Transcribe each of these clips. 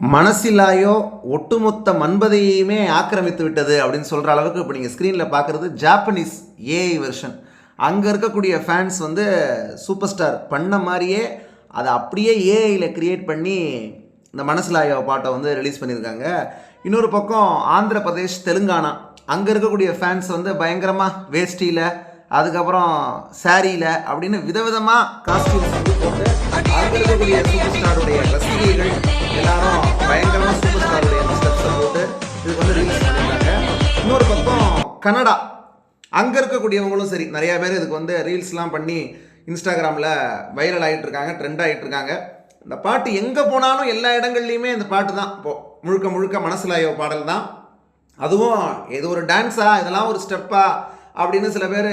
மனசிலாயோ ஒட்டுமொத்த மண்பதையுமே ஆக்கிரமித்து விட்டது அப்படின்னு சொல்கிற அளவுக்கு இப்போ நீங்கள் ஸ்க்ரீனில் பார்க்குறது ஜாப்பனீஸ் ஏஐ வெர்ஷன் அங்கே இருக்கக்கூடிய ஃபேன்ஸ் வந்து சூப்பர் ஸ்டார் பண்ண மாதிரியே அதை அப்படியே ஏஐயில் க்ரியேட் பண்ணி இந்த மனசிலாயோ பாட்டை வந்து ரிலீஸ் பண்ணியிருக்காங்க. இன்னொரு பக்கம் ஆந்திர பிரதேஷ் தெலுங்கானா. அங்கே இருக்கக்கூடிய ஃபேன்ஸ் வந்து பயங்கரமாக வேஷ்டியில் அதுக்கப்புறம் சாரியில் அப்படின்னு விதவிதமாக காஸ்டியூம்ஸ் வந்து போட்டு அங்கே இருக்கக்கூடிய சூப்பர் ஸ்டாருடைய ரசிகர்கள் எல்லாரும் பயங்கரமாக சூப்பர் ஸ்டாருடைய ஸ்டெப்ஸை போட்டு இதுக்கு வந்து ரிலீஸ் பண்ணியிருக்காங்க. இன்னொரு பக்கம் கனடா. அங்கே இருக்கக்கூடியவங்களும் சரி நிறையா பேர் இதுக்கு வந்து ரீல்ஸ்லாம் பண்ணி இன்ஸ்டாகிராமில் வைரல் ஆகிட்டு இருக்காங்க ட்ரெண்ட் ஆகிட்டு இருக்காங்க இந்த பாட்டு எங்கே போனாலும் எல்லா இடங்கள்லையுமே இந்த பாட்டு தான். இப்போது முழுக்க முழுக்க மனசிலாயோ பாடல் தான். அதுவும் இது ஒரு டான்ஸா இதெல்லாம் ஒரு ஸ்டெப்பாக அப்படின்னு சில பேர்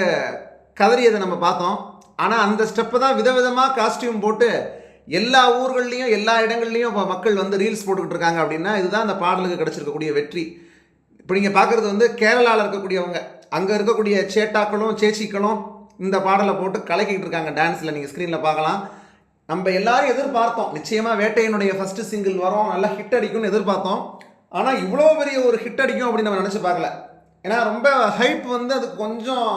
கதறியதை நம்ம பார்த்தோம். ஆனால் அந்த ஸ்டெப்பை தான் விதவிதமாக காஸ்டியூம் போட்டு எல்லா ஊர்கள்லையும் எல்லா இடங்கள்லையும் இப்போ மக்கள் வந்து ரீல்ஸ் போட்டுக்கிட்டு இருக்காங்க அப்படின்னா இதுதான் அந்த பாடலுக்கு கிடச்சிருக்கக்கூடிய வெற்றி. இப்போ நீங்கள் பார்க்குறது வந்து கேரளாவில் இருக்கக்கூடியவங்க அங்கே இருக்கக்கூடிய சேட்டாக்களும் சேச்சிக்களும் இந்த பாடலை போட்டு கலக்கிக்கிட்டு இருக்காங்க டான்ஸில் நீங்கள் ஸ்க்ரீனில் பார்க்கலாம். நம்ம எல்லாரும் எதிர்பார்த்தோம். நிச்சயமாக வேட்டையனுடைய ஃபஸ்ட்டு சிங்கிள் வரும். நல்லா ஹிட் அடிக்கும்னு எதிர்பார்த்தோம். ஆனால் இவ்வளோ பெரிய ஒரு ஹிட் அடிக்கும் அப்படின்னு நம்ம நினச்சி பார்க்கல. ஏன்னா ரொம்ப ஹைப் வந்து அது கொஞ்சம்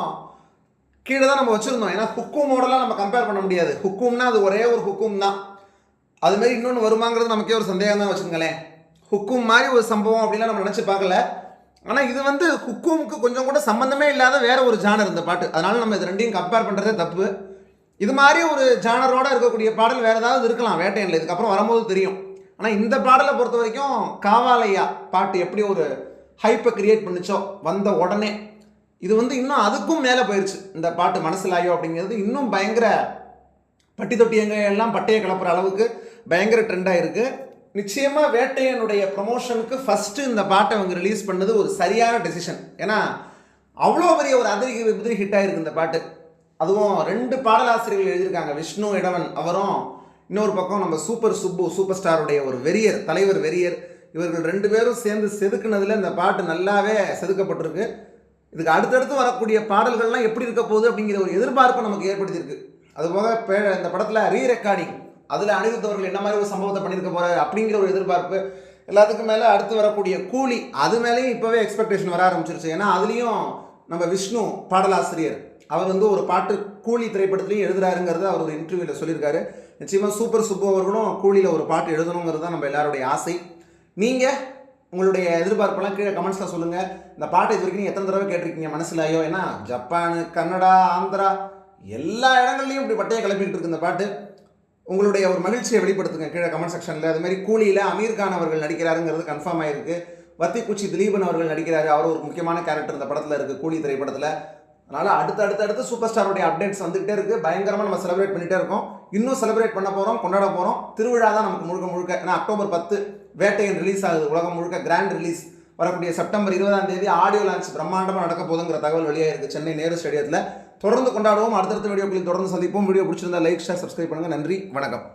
கீழே தான் நம்ம வச்சுருந்தோம். ஏன்னா ஹுக்கும் மாடலாக நம்ம கம்பேர் பண்ண முடியாது. ஹுக்கும்னா அது ஒரே ஒரு ஹுக்கும் தான். அதுமாரி இன்னொன்று வருமாங்கிறது நமக்கே ஒரு சந்தேகம் தான் வச்சுக்கோங்களேன். ஹுக்கும் மாதிரி ஒரு சம்பவம் அப்படிலாம் நம்ம நினச்சி பார்க்கல. ஆனால் இது வந்து ஹுக்குமுக்கு கொஞ்சம் கூட சம்மந்தமே இல்லாத வேற ஒரு ஜானர் இந்த பாட்டு. அதனால நம்ம இது ரெண்டையும் கம்பேர் பண்ணுறதே தப்பு. இது மாதிரி ஒரு ஜானரோட இருக்கக்கூடிய பாடல் வேற ஏதாவது இருக்கலாம் வேட்டையனில் இதுக்கப்புறம் வரும்போது தெரியும். ஆனால் இந்த பாடலை பொறுத்த வரைக்கும் காவாலையா பாட்டு எப்படி ஒரு ஹைப்பை கிரியேட் பண்ணிச்சோ வந்த உடனே. இது வந்து இன்னும் அதுக்கும் மேலே போயிடுச்சு இந்த பாட்டு மனசிலாயோ அப்படிங்கிறது இன்னும் பயங்கர பட்டி தொட்டியங்க எல்லாம் பட்டையை கிளப்புற அளவுக்கு பயங்கர ட்ரெண்டாக இருக்குது நிச்சயமாக வேட்டையனுடைய ப்ரொமோஷனுக்கு ஃபஸ்ட்டு இந்த பாட்டை அவங்க ரிலீஸ் பண்ணது ஒரு சரியான டெசிஷன் ஏன்னா அவ்வளோ பெரிய ஒரு அதிரி விபதி ஹிட் ஆகிருக்கு இந்த பாட்டு. அதுவும் ரெண்டு பாடலாசிரியர்கள் எழுதியிருக்காங்க. விஷ்ணு இடவன் அவரும் இன்னொரு பக்கம் நம்ம சூப்பர் சுப்பு சூப்பர் ஸ்டாருடைய ஒரு வெறியர் தலைவர் வெறியர் இவர்கள் ரெண்டு பேரும் சேர்ந்து செதுக்குனதில் இந்த பாட்டு நல்லாவே செதுக்கப்பட்டிருக்கு. இதுக்கு அடுத்தடுத்து வரக்கூடிய பாடல்கள்லாம் எப்படி இருக்க போகுது அப்படிங்கிற ஒரு எதிர்பார்ப்பை நமக்கு ஏற்படுத்தியிருக்கு. அதுபோக பே இந்த படத்தில் ரீ ரெக்கார்டிங் அதில் அனிருத்தவர்கள் என்ன மாதிரி ஒரு சம்பவத்தை பண்ணியிருக்க போகிறாரு அப்படிங்கிற ஒரு எதிர்பார்ப்பு எல்லாத்துக்கும் மேலே அடுத்து வரக்கூடிய கூலி அது மேலேயும் இப்போவே எக்ஸ்பெக்டேஷன் வர ஆரம்பிச்சிருச்சு. ஏன்னா அதுலேயும் நம்ம விஷ்ணு பாடலாசிரியர் அவர் வந்து ஒரு பாட்டு கூலி திரைப்படத்துலையும் எழுதுறாருங்கிறத அவர் ஒரு இன்டர்வியூவில் சொல்லியிருக்காரு. நிச்சயமாக சூப்பர் சுப்பு அவர்களும் கூலியில் ஒரு பாட்டு எழுதணுங்கிறது தான் நம்ம எல்லாருடைய ஆசை. நீங்கள் உங்களுடைய எதிர்பார்ப்பெல்லாம் கீழே கமெண்ட்ஸில் சொல்லுங்கள் இந்த பாட்டை இது வரைக்கும் நீங்கள் எத்தனை தடவை கேட்டிருக்கீங்க மனசில்? ஐயோ ஏன்னா ஜப்பானு கன்னடா ஆந்திரா எல்லா இடங்கள்லையும் இப்படி பட்டையை கிளப்பிட்டு இருக்கு இந்த பாட்டு. உங்களுடைய ஒரு மகிழ்ச்சியை வெளிப்படுத்துங்க கீழே கமெண்ட் செக்ஷனில் அது மாதிரி கூலியில் அமீர் கான் அவர்கள் நடிக்கிறாருங்கிறது கன்ஃபார்ம் ஆயிருக்கு. வத்திக்குச்சி திலீபன் அவர்கள் நடிக்கிறாரு. அவர் ஒரு முக்கியமான கேரக்டர் இந்த படத்தில் இருக்குது கூலி திரைப்படத்தில். அதனால் அடுத்து அடுத்து அடுத்து சூப்பர் ஸ்டாருடைய அப்டேட்ஸ் வந்துகிட்டே இருக்குது பயங்கரமாக நம்ம செலிப்ரேட் பண்ணிகிட்டே இருக்கோம். இன்னும் செலிப்ரேட் பண்ண போகிறோம் கொண்டாட போகிறோம் திருவிழா தான் நமக்கு முழுக்க முழுக்க. ஏன்னா அக்டோபர் பத்து வேட்டையன் ரிலீஸ் ஆகுது. உலகம் முழுக்க கிராண்ட் ரிலீஸ் வரக்கூடிய செப்டம்பர் இருபதாம் தேதி ஆடியோ லான்ச் பிரம்மாண்டமாக நடக்க போதுங்கிற தகவல் வெளியாக இருக்குது சென்னை நேரு ஸ்டேடியத்தில் தொடர்ந்து கொண்டாடுவோம். அடுத்தடுத்த வீடியோக்களில் தொடர்ந்து சந்திப்போம். வீடியோ பிடிச்சிருந்தா லைக் ஷேர் சப்ஸ்கிரைப் பண்ணுங்கள் நன்றி. வணக்கம்.